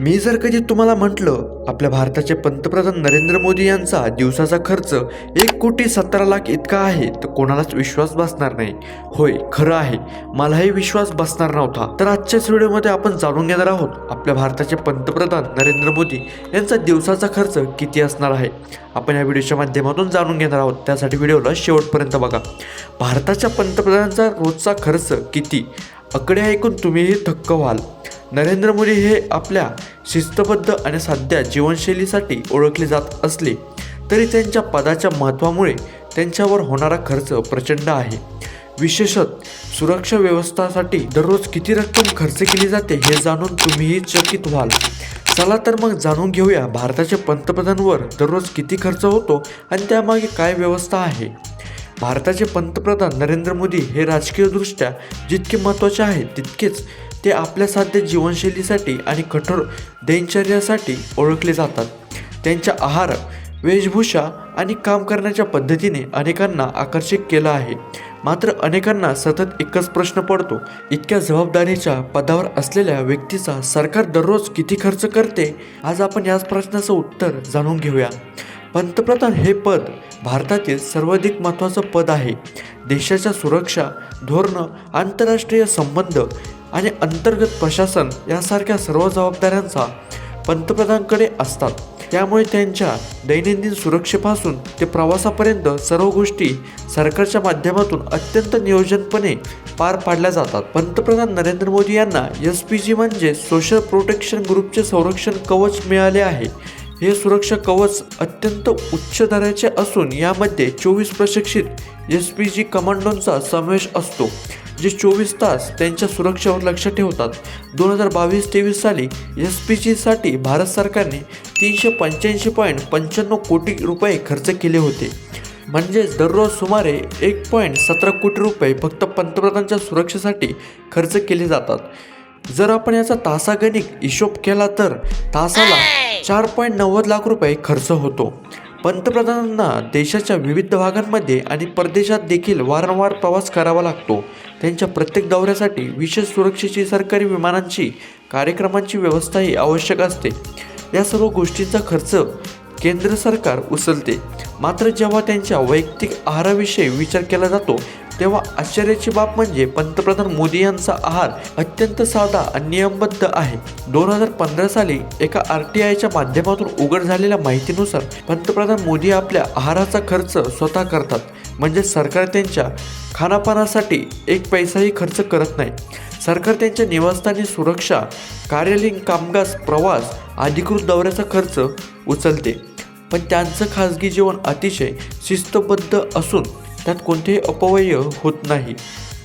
मी जर कधी तुम्हाला म्हटलं आपल्या भारताचे पंतप्रधान नरेंद्र मोदी यांचा दिवसाचा खर्च एक कोटी सतरा लाख इतका आहे तर कोणालाच विश्वास बसणार नाही. होय खरं आहे. मलाही विश्वास बसणार नव्हता. तर आजच्याच व्हिडिओमध्ये आपण जाणून घेणार आहोत आपल्या भारताचे पंतप्रधान नरेंद्र मोदी यांचा दिवसाचा खर्च किती असणार आहे. आपण या व्हिडिओच्या माध्यमातून जाणून घेणार आहोत. त्यासाठी व्हिडिओला शेवटपर्यंत बघा. भारताच्या पंतप्रधानांचा रोजचा खर्च किती? आकडे ऐकून तुम्हीही थक्क व्हाल. नरेंद्र मोदी हे आपल्या शिस्तबद्ध आणि साध्या जीवनशैलीसाठी ओळखले जात असले तरी त्यांच्या पदाच्या महत्त्वामुळे त्यांच्यावर होणारा खर्च प्रचंड आहे. विशेषत सुरक्षा व्यवस्थासाठी दररोज किती रक्कम खर्च केली जाते हे जाणून तुम्हीही चकित व्हाल. चला तर मग जाणून घेऊया भारताच्या पंतप्रधानवर दररोज किती खर्च होतो आणि त्यामागे काय व्यवस्था आहे. भारताचे पंतप्रधान नरेंद्र मोदी हे राजकीयदृष्ट्या जितके महत्त्वाचे आहेत तितकेच ते आपल्या साध्य जीवनशैलीसाठी आणि कठोर दिनचर्यासाठी ओळखले जातात. त्यांच्या आहार वेशभूषा आणि काम करण्याच्या पद्धतीने अनेकांना आकर्षित केलं आहे. मात्र अनेकांना सतत एकच प्रश्न पडतो इतक्या जबाबदारीच्या पदावर असलेल्या व्यक्तीचा सरकार दररोज किती खर्च करते? आज आपण याच प्रश्नाचं उत्तर जाणून घेऊया. पंतप्रधान हे पद भारतातील सर्वाधिक महत्त्वाचं पद आहे. देशाच्या सुरक्षा धोरणं आंतरराष्ट्रीय संबंध आणि अंतर्गत प्रशासन यासारख्या सर्व जबाबदाऱ्यांचा पंतप्रधानकडे असतात. त्यामुळे त्यांच्या दैनंदिन सुरक्षेपासून ते प्रवासापर्यंत सर्व गोष्टी सरकारच्या माध्यमातून अत्यंत नियोजनपणे पार पाडल्या जातात. पंतप्रधान नरेंद्र मोदी यांना एस पी जी म्हणजे सोशल प्रोटेक्शन ग्रुपचे संरक्षण कवच मिळाले आहे. हे सुरक्षा कवच अत्यंत उच्च दराचे असून यामध्ये चोवीस प्रशिक्षित एस पी जी कमांडोंचा समावेश असतो. जे चोवीस तास त्यांच्या सुरक्षेवर लक्ष ठेवतात. दोन हजार बावीस तेवीस साली एस पी जीसाठी भारत सरकारने तीनशे पंच्याऐंशी पॉईंट पंच्याण्णव कोटी रुपये खर्च केले होते. म्हणजेच दररोज सुमारे एक पॉईंट सतरा कोटी रुपये फक्त पंतप्रधानांच्या सुरक्षेसाठी खर्च केले जातात. जर आपण याचा तासागणिक हिशोब केला तर तासाला चार पॉईंट नव्वद लाख रुपये खर्च होतो. पंतप्रधानांना देशाच्या विविध भागांमध्ये आणि परदेशात देखील वारंवार प्रवास करावा लागतो. त्यांच्या प्रत्येक दौऱ्यासाठी विशेष सुरक्षेची सरकारी विमानांची कार्यक्रमांची व्यवस्थाही आवश्यक असते. या सर्व गोष्टींचा खर्च केंद्र सरकार उचलते. मात्र जेव्हा त्यांच्या वैयक्तिक आहाराविषयी विचार केला जातो तेव्हा आश्चर्याची बाब म्हणजे पंतप्रधान मोदी यांचा आहार अत्यंत साधा आणि नियमबद्ध आहे. दोन हजार पंधरा साली एका आर टी आयच्या माध्यमातून उघड झालेल्या माहितीनुसार पंतप्रधान मोदी आपल्या आहाराचा खर्च स्वतः करतात. म्हणजे सरकार त्यांच्या खानापानासाठी एक पैसाही खर्च करत नाही. सरकार त्यांच्या निवासस्थानी सुरक्षा कार्यालयीन कामकाज प्रवास अधिकृत दौऱ्याचा खर्च उचलते. पण त्यांचं खाजगी जीवन अतिशय शिस्तबद्ध असून त्यात कोणतेही अपव्यय होत नाही.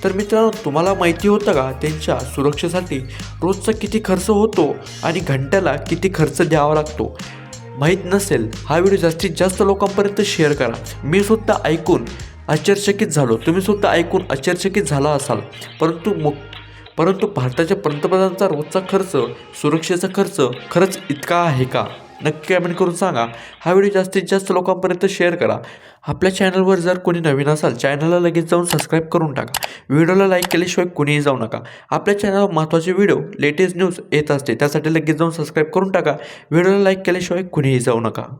तर मित्रांनो तुम्हाला माहिती होतं का त्यांच्या सुरक्षेसाठी रोजचा किती खर्च होतो आणि घंट्याला किती खर्च द्यावा लागतो? माहीत नसेल हा व्हिडिओ जास्तीत जास्त लोकांपर्यंत शेअर करा. मी सुद्धा ऐकून आश्चर्यचकित झालो. तुम्ही सुद्धा ऐकून आश्चर्यचकित झाला असाल. परंतु मुक परंतु भारताच्या पंतप्रधानांचा रोजचा खर्च सुरक्षेचा खर्च खरंच इतका आहे का? नक्की कमेंट करून सांगा. हा व्हिडिओ जास्तीत जास्त लोकांपर्यंत शेअर करा. आपल्या चॅनलवर जर कोणी नवीन असाल चॅनलला लगेच जाऊन सबस्क्राईब करून टाका. व्हिडिओला लाईक केल्याशिवाय कोणीही जाऊ नका. आपल्या चॅनलवर महत्त्वाचे व्हिडिओ लेटेस्ट न्यूज येत असते त्यासाठी लगेच जाऊन सबस्क्राईब करून टाका. व्हिडिओला लाईक केल्याशिवाय कुणीही जाऊ नका.